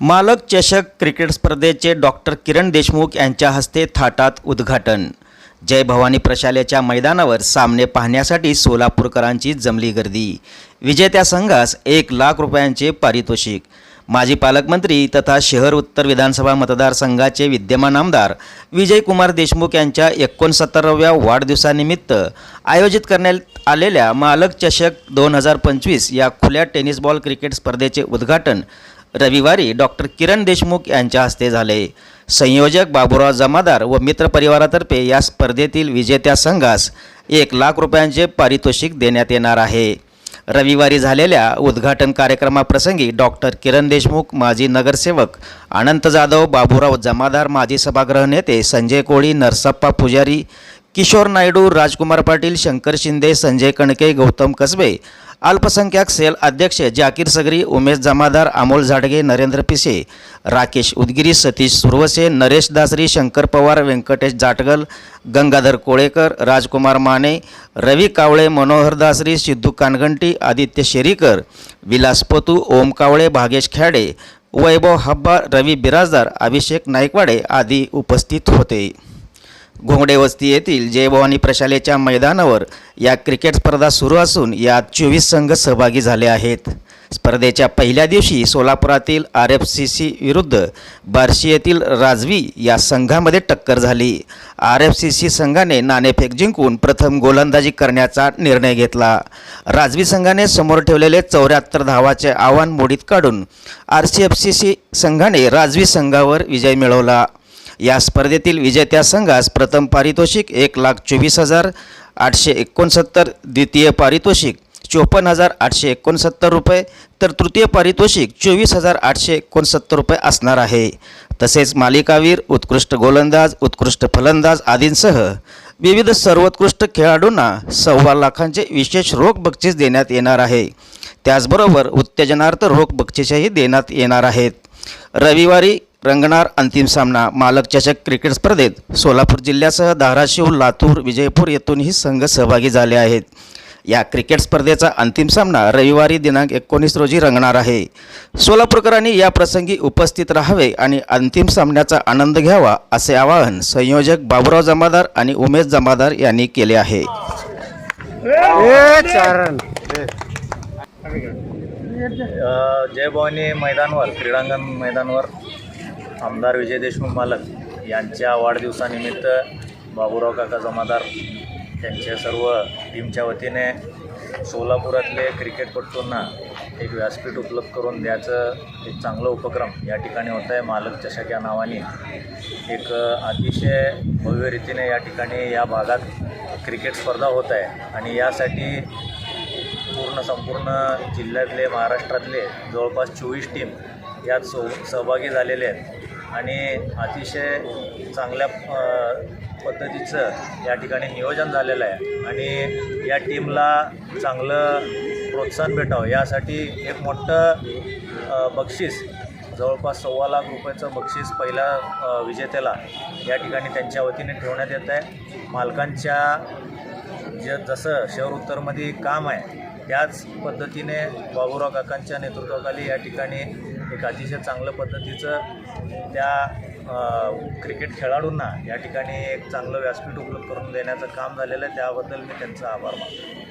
मालक चषक क्रिकेट स्पर्धेचे डॉक्टर किरण देशमुख यांच्या हस्ते थाटात उद्घाटन. जय भवानी प्रशालेच्या मैदानावर सामने पाहण्यासाठी सोलापूरकरांची जमली गर्दी. विजेत्या संघास एक लाख रुपयांचे पारितोषिक. माजी पालकमंत्री तथा शहर उत्तर विधानसभा मतदारसंघाचे विद्यमान आमदार विजयकुमार देशमुख यांच्या एकोणसत्तराव्या वाढदिवसानिमित्त आयोजित करण्यात आलेल्या मालक चषक दोन हजार पंचवीस या खुल्या टेनिस बॉल क्रिकेट स्पर्धेचे उद्घाटन रविवारी डॉक्टर किरण देशमुख यांच्या हस्ते झाले. संयोजक बाबुराव जमादार व मित्र परिवारातर्फे या स्पर्धेतील विजेत्या संघास एक लाख रुपयांचे पारितोषिक देण्यात येणार आहे. रविवारी झालेल्या उद्घाटन कार्यक्रमाप्रसंगी डॉक्टर किरण देशमुख माजी नगरसेवक अनंत जाधव बाबुराव जमादार माजी सभागृह नेते संजय कोळी नरसप्पा पुजारी किशोर नायडू राजकुमार पाटील शंकर शिंदे संजय कणके गौतम कसबे अल्पसंख्याक सेल अध्यक्ष जाकीर सगरी उमेश जमादार अमोल झाडगे नरेंद्र पिसे राकेश उदगिरी सतीश सुरवसे नरेश दासरी शंकर पवार व्यंकटेश जाटगल गंगाधर कोळेकर राजकुमार माने रवी कावळे मनोहर दासरी सिद्धू कानगंटी आदित्य शेरीकर विलास पोतू ओम कावळे भागेश खेडे वैभव हब्बा रवी बिराजदार अभिषेक नाईकवाडे आदी उपस्थित होते. घोंगडे वस्ती येथील जयभवानी प्रशालेच्या मैदानावर या क्रिकेट स्पर्धा सुरू असून यात चोवीस संघ सहभागी झाले आहेत. स्पर्धेच्या पहिल्या दिवशी सोलापुरातील आर एफ सी सी विरुद्ध बार्शी येथील राजवी या संघामध्ये टक्कर झाली. आर एफ सी सी संघाने नाणेफेक जिंकून प्रथम गोलंदाजी करण्याचा निर्णय घेतला. राजवी संघाने समोर ठेवलेले चौऱ्याहत्तर धावाचे आव्हान मोडीत काढून R C F C C संघाने राजवी संघावर विजय मिळवला. या स्पर्धेतील विजेत्या संघास प्रथम पारितोषिक एक लाख चोवीस हजार आठशे एकोणसत्तर द्वितीय पारितोषिक चोपन्न हजार आठशे एकोणसत्तर रुपये तर तृतीय पारितोषिक चोवीस हजार आठशे एकोणसत्तर रुपये असणार आहे. तसेच मालिकावीर उत्कृष्ट गोलंदाज उत्कृष्ट फलंदाज आदींसह विविध सर्वोत्कृष्ट खेळाडूंना सव्वा लाखांचे विशेष रोख बक्षीस देण्यात येणार आहे. त्याचबरोबर उत्तेजनार्थ रोख बक्षीसही देण्यात येणार आहेत. रविवारी रंगणार अंतिम सामना मालक चषक क्रिकेट स्पर्धेत सोलापूर जिल्ह्यासह धाराशिव लातूर विजयपूर येथूनही संघ सहभागी झाले आहेत. या क्रिकेट स्पर्धेचा अंतिम सामना रविवारी दिनांक एकोणीस रोजी रंगणार आहे. सोलापूरकरांनी या प्रसंगी उपस्थित राहावे आणि अंतिम सामन्याचा आनंद घ्यावा असे आवाहन संयोजक बाबुराव जमादार आणि उमेश जमादार यांनी केले आहे. ए जय भवानी मैदानवर क्रीडांगण मैदानवर आमदार विजय देशमुख मालक यांच्या वाढदिवसानिमित्त बाबूराव काका जमादार त्यांच्या सर्व टीमच्या वतीने सोलापुरातले क्रिकेटपटूंना एक व्यासपीठ उपलब्ध करून द्यायचं एक चांगला उपक्रम या ठिकाणी होत आहे. मालक चषक या नावाने एक अतिशय भव्य रीतीने या ठिकाणी या भागात क्रिकेट स्पर्धा होत आहे. आणि यासाठी पूर्ण संपूर्ण जिल्ह्यातले महाराष्ट्रातले जवळपास चोवीस टीम यात सो सहभागी झालेले आहेत. आणि अतिशय चांगल्या पद्धतीचं या ठिकाणी नियोजन झालेलं आहे. आणि या टीमला चांगलं प्रोत्साहन भेटावं यासाठी एक मोठं बक्षीस जवळपास सव्वा लाख रुपयाचं बक्षीस पहिल्या विजेतेला विजेत्याला या ठिकाणी त्यांच्या वतीने ठेवण्यात येत आहे. मालकांच्या जे जसं शहर उत्तरमध्ये काम आहे त्याच पद्धतीने बाबूराव काकांच्या नेतृत्वाखाली या ठिकाणी एक अतिशय चांगलं पद्धतीचं त्या क्रिकेट खेळाडूंना या ठिकाणी एक चांगलं व्यासपीठ उपलब्ध करून देण्याचं काम झालेलं आहे. त्याबद्दल मी त्यांचा आभार मानतो.